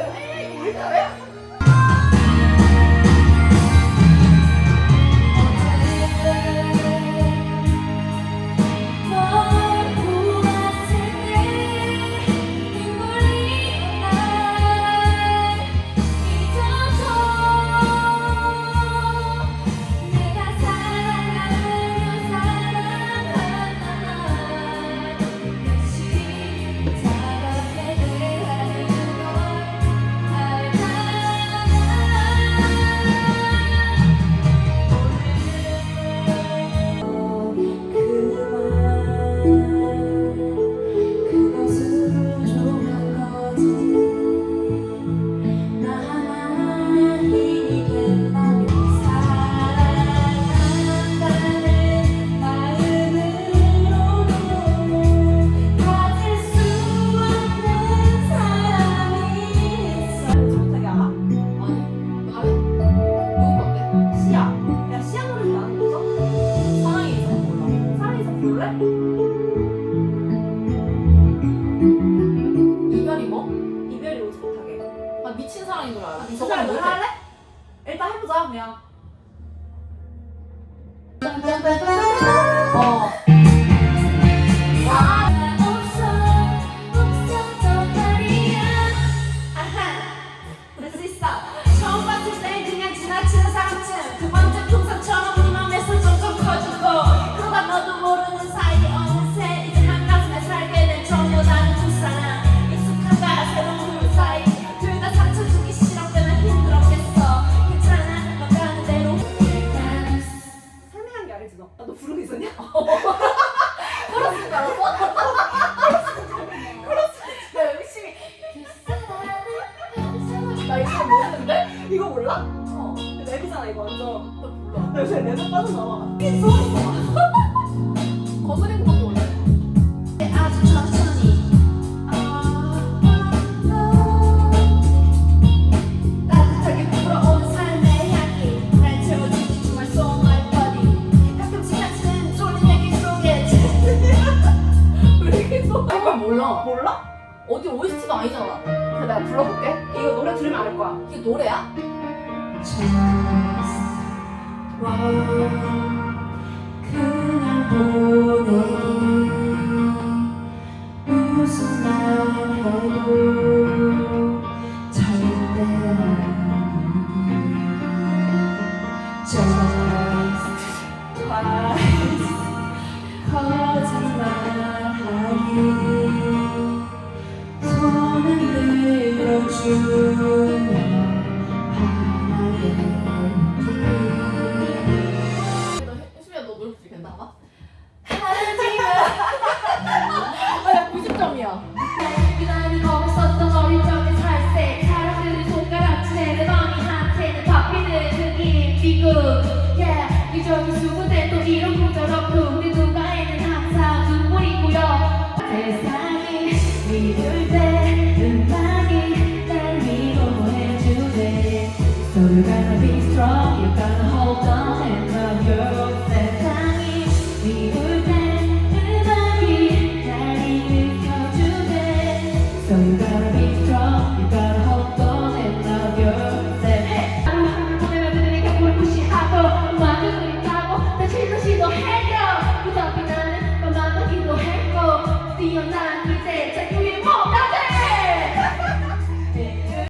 Ei, 사랑인 걸 알아. 그 사람 할래? 일단 해보자 그냥. 어. 아, 몰라. 몰라? 어디 OST도 아니잖아. 그래, 나 불러볼게. 이거 노래 들으면 알 거야. 이게 노래야? 무슨 날 해도.